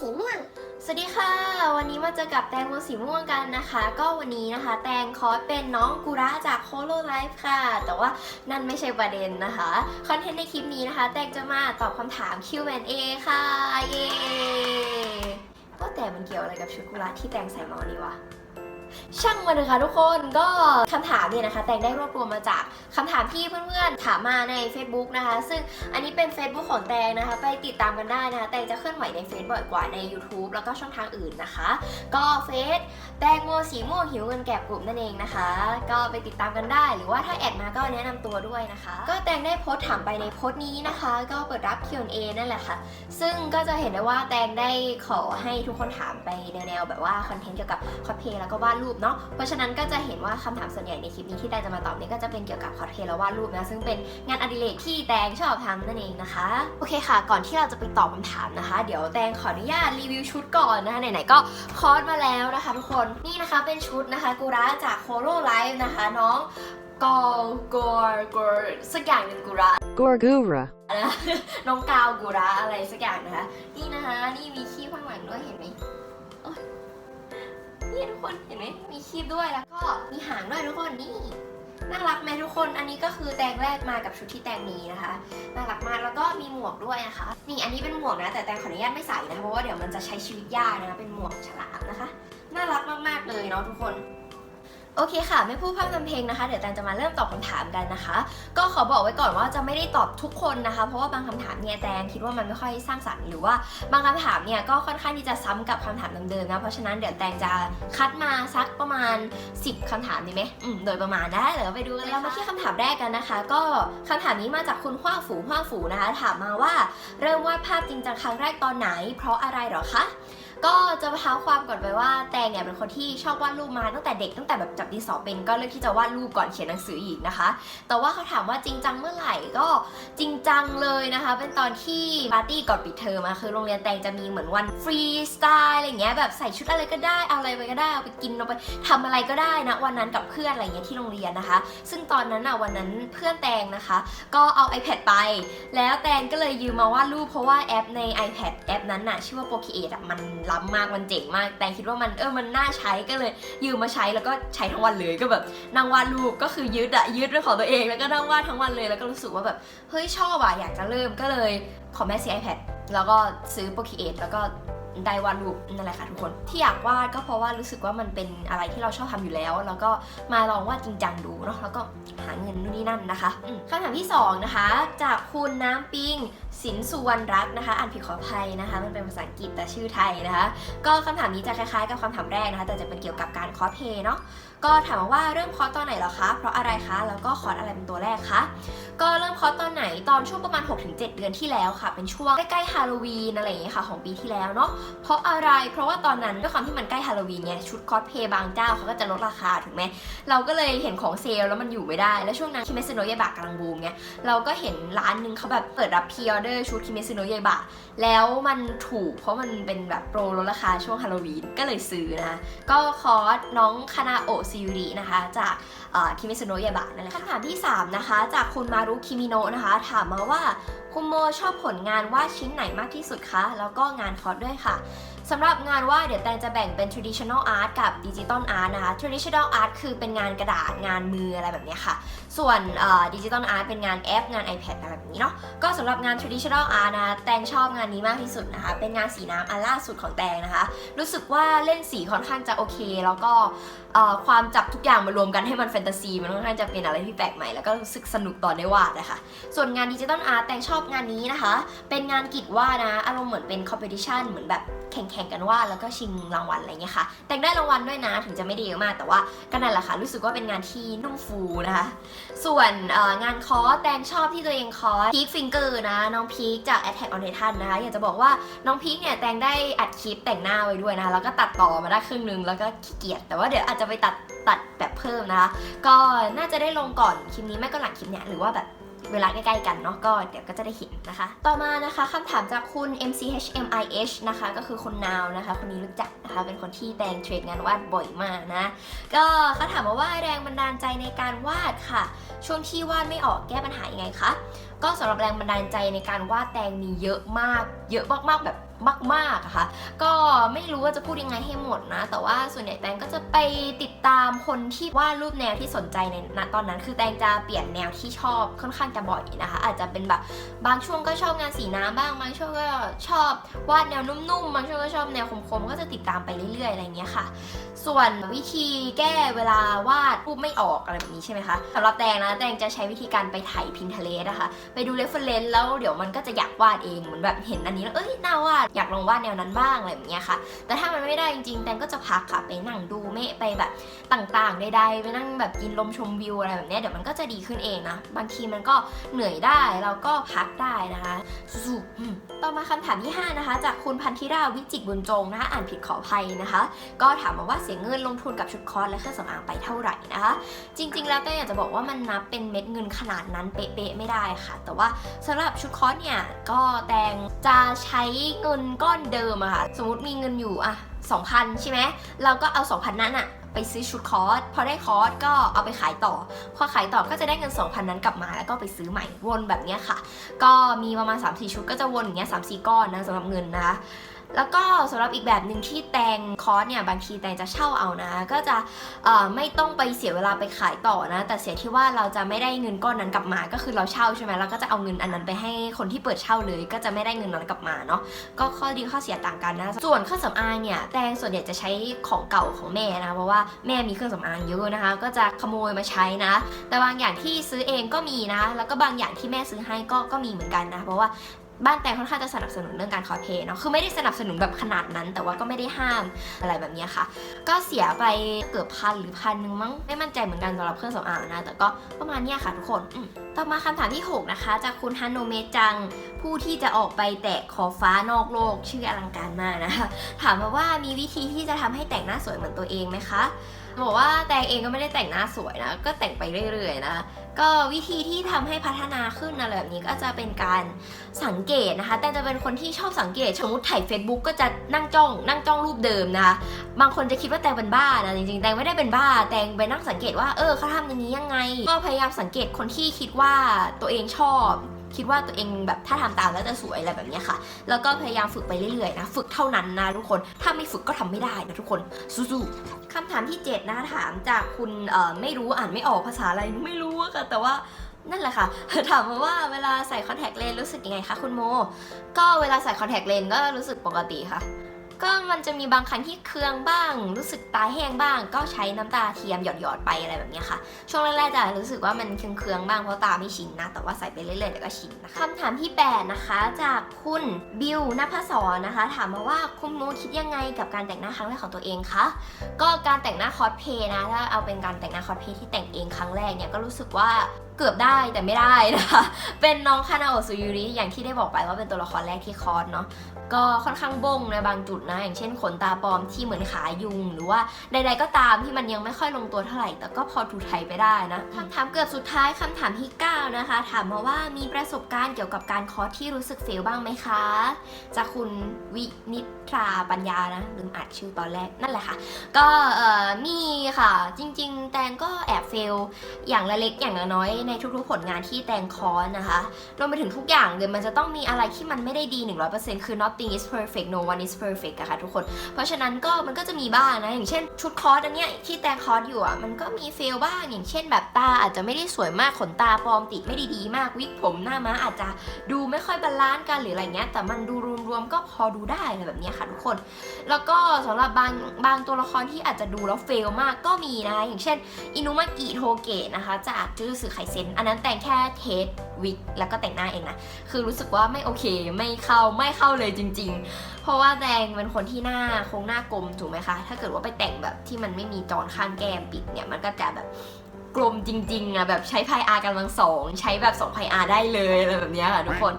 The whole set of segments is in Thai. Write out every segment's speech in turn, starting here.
สีม่วง สวัสดีค่ะ วันนี้มาเจอกับแตงโมสีม่วงกันนะคะ ก็วันนี้นะคะ แตงคอร์สเป็นน้องกุระจากโคโลไลฟ์ค่ะ แต่ว่านั่นไม่ใช่ประเด็นนะคะ คอนเทนต์ในคลิปนี้นะคะ แตงจะมาตอบคำถาม Q&A ค่ะ เย้ก็แต่มันเกี่ยวอะไรกับชุดกุระที่แตงใส่มาวันนี้วะ ช่างมันเลยค่ะทุกคนก็คำถามเนี่ยนะคะแตงได้รวบรวมมาจากคำถามที่เพื่อนๆถามมาใน Facebook นะคะ ซึ่งอันนี้เป็น Facebook ของแตงนะคะ ไปติดตามกันได้นะคะ แตงจะเคลื่อนไหวในเฟซบ่อยกว่าใน YouTube แล้วก็ช่องทางอื่นนะคะ ก็เฟซแตงโมสีม่วงหิวเงินแก็บกลุ่มนั่นเองนะคะ ก็ไปติดตามกันได้ หรือว่าถ้าแอดมาก็แนะนำตัวด้วยนะคะ ก็แตงได้โพสต์ถามไปในโพสต์นี้นะคะ ก็เปิดรับ Q&A นั่นแหละค่ะ ซึ่งก็จะเห็นได้ว่าแตงได้ขอให้ทุกคนถามไปแนวๆแบบว่าคอนเทนต์เกี่ยวกับคอสเพลย์แล้วก็วาดรูปเนาะเพราะฉะนั้นก็จะเห็นว่าคำถามส่วนใหญ่ในคลิปนี้ที่แตงจะมาตอบเนี่ยก็จะเป็นเกี่ยวกับคอสเพลย์และวาดรูปนะซึ่งเป็นงานอดิเรกที่แตงชอบทำนั่นเองนะคะโอเคค่ะ ก่อนที่เราจะไปตอบคำถามนะคะ เดี๋ยวแตงขออนุญาตรีวิวชุดก่อนนะคะไหนๆก็คอร์สมาแล้วนะคะทุกคนนี่นะคะเป็นชุดนะคะกูระจากโคโลไลฟ์นะคะน้องกอลกอร์กอร์สักอย่างหนึ่งกูระ Gorgura. นะน้องกาวกุระอะไรสักอย่างนะคะ นี่นะคะ นี่มีคีบข้างหลังด้วยเห็นไหมโอ๊ย นี่ทุกคนเห็นไหมมีคีบด้วยแล้วก็มีหางด้วยทุกคนนี่น่ารักไหมทุกคน อันนี้ก็คือแตงแรกมากับชุดที่แตงนี้นะคะ น่ารักมาก แล้วก็มีหมวกด้วยนะคะ นี่อันนี้เป็นหมวกนะ แต่แตงขออนุญาตไม่ใส่นะคะเพราะว่าเดี๋ยวมันจะใช้ชีวิตยากนะคะเป็นหมวกฉลามนะคะ น่ารักมากๆเลยเนาะทุกคน โอเคค่ะ ไม่พูดพร่ำทำเพลงนะคะ เดี๋ยวแตนจะมาเริ่มตอบคำถามกันนะคะ ก็ขอบอกไว้ก่อนว่าจะไม่ได้ตอบทุกคนนะคะ เพราะว่าบางคำถามเนี่ยแตงคิดว่ามันไม่ค่อยสร้างสรรค์หรือว่าบางคำถามเนี่ยก็ค่อนข้างที่จะซ้ำกับคำถามเดิมๆนะเพราะฉะนั้นเดี๋ยวแตงจะคัดมาสักประมาณ 10คำถามดีไหมอืมโดยประมาณได้เดี๋ยวไปดูกันเลยเรามาที่คำถามแรกกันนะคะ ก็คำถามนี้มาจากคุณขว้าฝูขว้าฝูนะคะ ถามมาว่าเริ่มวาดภาพจริงจังครั้งแรกตอนไหน เพราะอะไรหรอคะ ก็จะเท้าความก่อนไปว่าแตงเนี่ยเป็นคนที่ชอบวาดรูปมาตั้งแต่เด็กตั้งแต่แบบจับดินสอเป็นก็เลือกที่จะวาดรูปก่อนเขียนหนังสืออีกนะคะ แต่ว่าเขาถามว่าจริงจังเมื่อไหร่ก็จริงจังเลยนะคะ เป็นตอนที่ปาร์ตี้ก่อนปิดเทอมอะคือโรงเรียนแตงจะมีเหมือนวันฟรีสไตล์อะไรเงี้ยแบบใส่ชุดอะไรก็ได้เอาอะไรไปก็ได้เอาไปกินเอาไปทำอะไรก็ได้นะวันนั้นกับเพื่อนอะไรเงี้ยที่โรงเรียนนะคะ ซึ่งตอนนั้นอะวันนั้นเพื่อนแตงนะคะ ก็เอา iPad ไป แล้วแตงก็เลยยืมมาวาดรูปเพราะว่าแอปใน iPad แอปนั้นน่ะชื่อว่า p o c r e a t e อะมันล้ำมากมันเจ๋งมาก แต่คิดว่ามันเออมันน่าใช้ก็เลยยืมมาใช้แล้วก็ใช้ทั้งวันเลยก็แบบนั่งวาดรูปก็คือยึดอะยึดเรื่องของตัวเอง แล้วก็นั่งวาดทั้งวันเลยแล้วก็รู้สึกว่าแบบเฮ้ยชอบอะอยากจะเริ่มก็เลยขอแม่ซื้อ iPad แล้วก็ซื้อ Procreate แล้วก็ ได้วาดรูปนั่นแหละค่ะทุกคน ที่อยากวาดก็เพราะว่ารู้สึกว่ามันเป็นอะไรที่เราชอบทำอยู่แล้ว แล้วก็มาลองวาดจริงจังดูเนาะแล้วก็หาเงินนู่นนี่นั่นนะคะคำถามที่สองนะคะ จากคุณน้ำปิงสินสุวรรณรักนะคะ อ่านผิดขออภัยนะคะ มันเป็นภาษาอังกฤษแต่ชื่อไทยนะคะ ก็คำถามนี้จะคล้ายๆ กับคำถามแรกนะคะ แต่จะเป็นเกี่ยวกับการคอสเพย์เนาะ ก็ถามมาว่าเริ่มคอร์สตอนไหนหรอคะ เพราะอะไรคะ แล้วก็คอร์สอะไรเป็นตัวแรกคะ ก็เริ่มคอร์สตอนไหน ตอนช่วงประมาณ 6-7 เดือนที่แล้วค่ะ เป็นช่วงใกล้ๆฮาโลวีนอะไรอย่างเงี้ยค่ะของปีที่แล้วเนาะ เพราะอะไร เพราะว่าตอนนั้นด้วยความที่มันใกล้ฮาโลวีนเนี่ยชุดคอสเพย์บางเจ้าเขาก็จะลดราคาถูกไหม เราก็เลยเห็นของเซลล์แล้วมันอยู่ไม่ได้ แล้วช่วงนั้นคิเมซโนะยบะกำลังบูมไง เราก็เห็นร้านหนึงเขาแบบเปิดรับพรีออเดอร์ชุดคิเมซโนะยบะ แล้วมันถูกเพราะมันเป็นแบบโปรลดราคาช่วงฮาโลวีน ก็เลยซื้อนะคะก็คอร์สน้องคานาโอะซิยุรินะคะ จากคิเมซโนะยาบะนั่นแหละค่ะคำถามที่ 3 นะคะ จากคุณมารุคิมิโนะนะคะ ถามมาว่าคุณโมชอบผลงานวาดชิ้นไหนมากที่สุดคะ แล้วก็งานคอร์สด้วยค่ะ สำหรับงานวาดเดี๋ยวแตงจะแบ่งเป็น traditional art กับ digital art นะคะ traditional art คือเป็นงานกระดาษงานมืออะไรแบบนี้ค่ะ ส่วนดิจิตอลอาร์ตเป็นงานแอปงาน iPad อะไรแบบนี้เนาะ ก็สำหรับงาน traditional art นะแตงชอบงานนี้มากที่สุดนะคะ เป็นงานสีน้ำอันล่าสุดของแตงนะคะ รู้สึกว่าเล่นสีค่อนข้างจะโอเค แล้วก็ความจับทุกอย่างมารวมกันให้มันแฟนตาซี มันค่อนข้างจะเป็นอะไรที่แปลกใหม่แล้วก็รู้สึกสนุกตอนได้วาดนะคะ ส่วนงานดิจิตอลอาร์ตแตงชอบงานนี้นะคะ เป็นงานกิจวาดนะ อารมณ์เหมือนเป็นคอมเพติชันเหมือนแบบแข่งๆกันวาดแล้วก็ชิงรางวัลอะไรเงี้ยค่ะ แต่งได้รางวัลด้วยนะถึงจะไม่ได้เยอะมาก แต่ว่าก็นั่นแหละค่ะ รู้สึกว่าเป็นงานที่นุ่มฟูนะคะ ส่วนงานคอร์แตงชอบที่ตัวเองคอร์สพีคฟิงเกอร์นะ น้องพีคจาก Attack on Titan นะคะ อยากจะบอกว่าน้องพีคเนี่ยแตงได้อัดคลิปแต่งหน้าไว้ด้วยนะแล้วก็ตัดต่อมาได้ครึ่งนึงแล้วก็ขี้เกียจแต่ว่าเดี๋ยวอาจจะไปตัดตัดแบบเพิ่มนะคะ ก็น่าจะได้ลงก่อนคลิปนี้ไม่ก็หลังคลิปเนี่ยหรือว่าแบบ เวลาใกล้ๆกันเนาะก็เดี๋ยวก็จะได้เห็นนะคะ ต่อมานะคะคำถามจากคุณ MCHMIH นะคะ ก็คือคนนาวนะคะ คนนี้รู้จักนะคะ เป็นคนที่แตงเทรดงานวาดบ่อยมากนะ ก็เขาถามมาว่าแรงบันดาลใจในการวาดค่ะ ช่วงที่วาดไม่ออกแก้ปัญหายังไงคะ ก็สำหรับแรงบันดาลใจในการวาดแตงมีเยอะมาก เยอะมากๆแบบมากๆอะค่ะ ก็ไม่รู้ว่าจะพูดยังไงให้หมดนะ แต่ว่าส่วนใหญ่แตงก็จะไปติดตามคนที่วาดรูปแนวที่สนใจในณตอนนั้น คือแตงจะเปลี่ยนแนวที่ชอบค่อนข้างจะบ่อยนะคะ อาจจะเป็นแบบบางช่วงก็ชอบงานสีน้ำบ้างบางช่วงก็ชอบวาดแนวนุ่มๆบางช่วงก็ชอบแนวคมๆก็จะติดตามไปเรื่อยๆอะไรเงี้ยค่ะ ส่วนวิธีแก้เวลาวาดรูปไม่ออกอะไรแบบนี้ใช่ไหมคะสำหรับแตงนะแตงจะใช้วิธีการไปไถพินเทเลสนะคะไปดูเรฟเฟรนซ์แล้วเดี๋ยวมันก็จะอยากวาดเองเหมือนแบบเห็นอันนี้แล้วเอ้ยน่าวาดอยากลองวาดแนวนั้นบ้างอะไรแบบเนี้ยค่ะ แต่ถ้ามันไม่ได้จริงๆแตงก็จะพักค่ะไปนั่งดูเมฆไปแบบต่างๆใดๆไปนั่งแบบกินลมชมวิวอะไรแบบเนี้ยเดี๋ยวมันก็จะดีขึ้นเองนะบางทีมันก็เหนื่อยได้เราก็พักได้นะคะสู้ๆ ต่อมาคำถามที่ 5 นะคะ จากคุณพันธิราวิจิตรบุญจงนะคะ อ่านผิดขออภัยนะคะ ก็ถามมาว่าเสียเงินลงทุนกับชุดคอร์สและเครื่องสำอางไปเท่าไหร่นะคะ จริง ๆ แล้วแต่อยากจะบอกว่ามันนับเป็นเม็ดเงินขนาดนั้นเป๊ะๆไม่ได้ค่ะ แต่ว่าสำหรับชุดคอร์สเนี่ย ก็แตงจะใช้เงินก้อนเดิมอะค่ะ สมมติมีเงินอยู่อะ2,000 ใช่ไหมเราก็เอา 2,000 นั้นอะ ไปซื้อชุดคอร์สพอได้คอร์สก็เอาไปขายต่อ พอขายต่อก็จะได้เงิน 2,000 นั้นกลับมาแล้วก็ไปซื้อใหม่วนแบบนี้ค่ะ ก็มีประมาณ3-4ชุดก็จะวนอย่างเงี้ย3-4ก้อนนะสำหรับเงินนะคะ แล้วก็สำหรับอีกแบบหนึ่งที่แตงคอร์สเนี่ยบางทีแตงจะเช่าเอานะ ก็จะไม่ต้องไปเสียเวลาไปขายต่อนะ แต่เสียที่ว่าเราจะไม่ได้เงินก้อนนั้นกลับมา ก็คือเราเช่าใช่ไหมเราก็จะเอาเงินอันนั้นไปให้คนที่เปิดเช่าเลย ก็จะไม่ได้เงินนั้นกลับมาเนาะก็ข้อดีข้อเสียต่างกันนะ ส่วนเครื่องสำอางเนี่ยแตงส่วนใหญ่จะใช้ของเก่าของแม่นะเพราะว่าแม่มีเครื่องสำอางเยอะนะคะ ก็จะขโมยมาใช้นะ แต่บางอย่างที่ซื้อเองก็มีนะ แล้วก็บางอย่างที่แม่ซื้อให้ก็ก็มีเหมือนกันนะ เพราะว่า บ้านแต่ค่อนข้างจะสนับสนุนเรื่องการคอเพลย์เนาะ คือไม่ได้สนับสนุนแบบขนาดนั้น แต่ว่าก็ไม่ได้ห้ามอะไรแบบนี้ค่ะ ก็เสียไปเกือบพันหรือพันหนึ่งมั้ง ไม่มั่นใจเหมือนกันสำหรับเครื่องสำอางนะ แต่ก็ประมาณนี้ค่ะทุกคน ต่อมาคำถามที่ 6 นะคะ จากคุณฮันโนเมจัง ผู้ที่จะออกไปแตะขอบฟ้านอกโลก ชื่ออลังการมากนะคะ ถามมาว่ามีวิธีที่จะทำให้แต่งหน้าสวยเหมือนตัวเองไหมคะ บอกว่าแตงเองก็ไม่ได้แต่งหน้าสวยนะ ก็แต่งไปเรื่อยๆนะ ก็วิธีที่ทำให้พัฒนาขึ้นอะแบบนี้ก็จะเป็นการสังเกตนะคะ แต่จะเป็นคนที่ชอบสังเกตสมมติถ่าย Facebook ก็จะนั่งจ้องนั่งจ้องรูปเดิมนะคะบางคนจะคิดว่าแตงเป็นบ้านะจริงๆแตงไม่ได้เป็นบ้า แตงไปนั่งสังเกตว่าเออเขาทำอย่างนี้ยังไง ก็พยายามสังเกตคนที่คิดว่าตัวเองชอบ คิดว่าตัวเองแบบถ้าทำตามแล้วจะสวยอะไรแบบนี้ค่ะ แล้วก็พยายามฝึกไปเรื่อยๆนะ ฝึกเท่านั้นนะทุกคน ถ้าไม่ฝึกก็ทำไม่ได้นะทุกคน สู้ๆคำถามที่ 7นะคะถามจากคุณไม่รู้อ่านไม่ออกภาษาอะไรไม่รู้อะค่ะ แต่ว่านั่นแหละค่ะ ถามมาว่าเวลาใส่คอนแทคเลนส์รู้สึกยังไงคะคุณโม ก็เวลาใส่คอนแทคเลนส์ก็รู้สึกปกติค่ะ ก็มันจะมีบางครั้งที่เคืองบ้าง รู้สึกตาแห้งบ้าง ก็ใช้น้ำตาเทียมหยอดๆไปอะไรแบบนี้ค่ะ ช่วงแรกๆจะรู้สึกว่ามันเคืองๆบ้างเพราะตาไม่ชินนะ แต่ว่าใส่ไปเรื่อยๆเดี๋ยวก็ชินนะคะคำถามที่ 8 นะคะ จากคุณบิวนภศรนะคะ ถามมาว่าคุณโมคิดยังไงกับการแต่งหน้าครั้งแรกของตัวเองคะก็การแต่งหน้าคอสเพย์นะถ้าเอาเป็นการแต่งหน้าคอสเพย์ที่แต่งเองครั้งแรกเนี่ยก็รู้สึกว่า เกือบได้แต่ไม่ได้นะคะ เป็นน้องคานาโอะซูยูริอย่างที่ได้บอกไปว่าเป็นตัวละครแรกที่คอสเนาะก็ค่อนข้างบงในบางจุดนะ อย่างเช่นขนตาปลอมที่เหมือนขายุง หรือว่าใดๆก็ตามที่มันยังไม่ค่อยลงตัวเท่าไหร่ แต่ก็พอถูไทยไปได้นะคำถามเกือบสุดท้ายคำถามที่9นะคะ ถามมาว่ามีประสบการณ์เกี่ยวกับการคอร์สที่รู้สึกเฟลบ้างไหมคะ จากคุณวินิทราปัญญานะลืมอ่านชื่อตอนแรกนั่นแหละค่ะ ก็เอ่อมีค่ะจริง ๆ แตงก็แอบเฟลอย่างละเล็กอย่างละน้อยในทุกๆผลงานที่แตงคอสนะคะ รวมไปถึงทุกอย่างเลยมันจะต้องมีอะไรที่มันไม่ได้ดี 100%คือ nothing is perfect no one is perfect อะค่ะทุกคน เพราะฉะนั้นก็มันก็จะมีบ้างนะ อย่างเช่นชุดคอสอันเนี้ยที่แตงคอสอยู่อะมันก็มีเฟลบ้าง อย่างเช่นแบบตาอาจจะไม่ได้สวยมาก ขนตาปลอมติดไม่ได้ดีมาก วิกผมหน้าม้าอาจจะดูไม่ค่อยบาลานซ์กันหรืออะไรเงี้ย แต่มันดูรวมๆก็พอดูได้อะไรแบบเนี้ยค่ะทุกคน แล้วก็สำหรับบางบางตัวละครที่อาจจะดูแล้วเฟลมากก็มีนะ อย่างเช่นอินุมากิโทเกะนะคะ จากจูจูสึไคเซนอันนั้นแต่งแค่เทสวิกแล้วก็แต่งหน้าเองนะ คือรู้สึกว่าไม่โอเคไม่เข้าไม่เข้าเลยจริง ๆ เพราะว่าแดงเป็นคนที่หน้าโครงหน้ากลมถูกไหมคะ ถ้าเกิดว่าไปแต่งแบบที่มันไม่มีจอนข้างแก้มปิดเนี่ยมันก็จะแบบ กลมจริงๆอะแบบใช้พายอากำลังสองใช้แบบ2พายอาได้เลยอะไรแบบเนี้ยค่ะทุกคน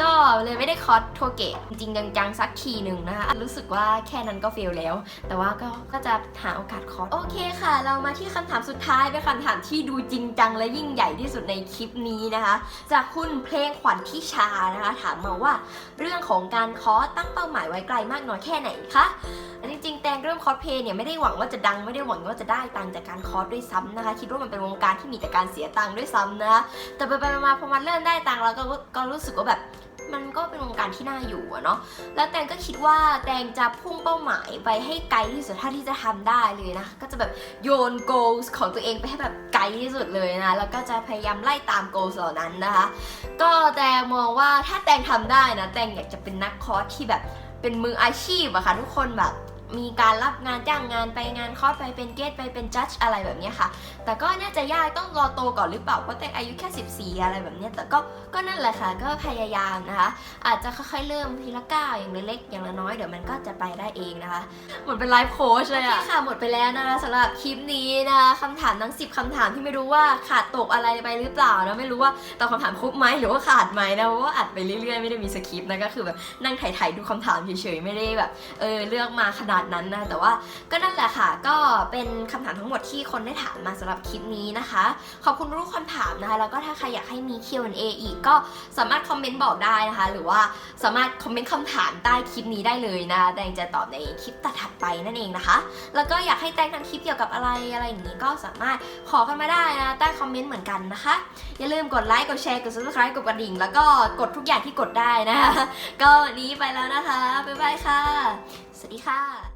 ก็เลยไม่ได้คอสโทเกะจริงจังๆสักทีหนึ่งนะคะรู้สึกว่าแค่นั้นก็เฟลแล้ว แต่ว่าก็ก็จะหาโอกาสคอสโอเคค่ะ เรามาที่คำถามสุดท้ายเป็นคำถามที่ดูจริงจังและยิ่งใหญ่ที่สุดในคลิปนี้นะคะ จากคุณเพลงขวัญทิชานะคะ ถามมาว่าเรื่องของการคอสตั้งเป้าหมายไว้ไกลมากน้อยแค่ไหนคะจริงๆแตงเริ่มคอสเพลย์เนี่ยไม่ได้หวังว่าจะดังไม่ได้หวังว่าจะได้ตังจากการคอสด้วยซ้ำนะคะ คิดว่ามันเป็นวงการที่มีแต่การเสียตังค์ด้วยซ้ำนะ แต่ไปๆมาๆพอมันเริ่มได้ตังค์แล้วก็ก็รู้สึกว่าแบบมันก็เป็นวงการที่น่าอยู่อะเนาะ แล้วแตงก็คิดว่าแตงจะพุ่งเป้าหมายไปให้ไกลที่สุดเท่าที่จะทำได้เลยนะ ก็จะแบบโยน goals ของตัวเองไปให้แบบไกลที่สุดเลยนะ แล้วก็จะพยายามไล่ตาม goals เหล่านั้นนะคะ ก็แตงมองว่าถ้าแตงทำได้นะ แตงอยากจะเป็นนักคอร์สที่แบบเป็นมืออาชีพอะค่ะทุกคนแบบ มีการรับงานจ้างงานไปงานคอร์สไปเป็นเกตไปเป็นจัดอะไรแบบเนี้ยค่ะ แต่ก็น่าจะยากต้องรอโตก่อนหรือเปล่าเพราะแตงอายุแค่ 14 อะไรแบบเนี้ยแต่ก็ก็นั่นแหละค่ะ ก็พยายามนะคะ อาจจะค่อยๆเริ่มทีละก้าวอย่างเล็กๆอย่างละน้อยเดี๋ยวมันก็จะไปได้เองนะคะเหมือนเป็นไลฟ์โค้ชเลยอะค่ะหมดไปแล้วนะคะสำหรับคลิปนี้นะคะคำถามทั้ง 10คำถามที่ไม่รู้ว่าขาดตกอะไรไปหรือเปล่านะไม่รู้ว่าตอบคำถามครบไหมหรือว่าขาดไหมนะเพราะว่าอัดไปเรื่อยๆไม่ได้มีสคริปต์นะก็คือแบบนั่งถ่ายๆดูคำถามเฉยๆไม่ได้แบบเออเลือกมาขนาดนั้นนะ แต่ว่าก็นั่นแหละค่ะ ก็เป็นคำถามทั้งหมดที่คนได้ถามมาสำหรับคลิปนี้นะคะ ขอบคุณทุกคำถามนะคะ แล้วก็ถ้าใครอยากให้มี Q&A อีกก็สามารถคอมเมนต์บอกได้นะคะ หรือว่าสามารถคอมเมนต์คำถามใต้คลิปนี้ได้เลยนะแตงจะตอบในคลิปถัดไปนั่นเองนะคะ แล้วก็อยากให้แตงทำคลิปเกี่ยวกับอะไรอะไรอย่างนี้ก็สามารถขอกันมาได้นะใต้คอมเมนต์เหมือนกันนะคะ อย่าลืมกดไลค์กดแชร์กด subscribe กดกระดิ่ง แล้วก็กดทุกอย่างที่กดได้นะคะก็นี้ไปแล้วนะคะ บ๊ายบายค่ะ วัสดีค่ะ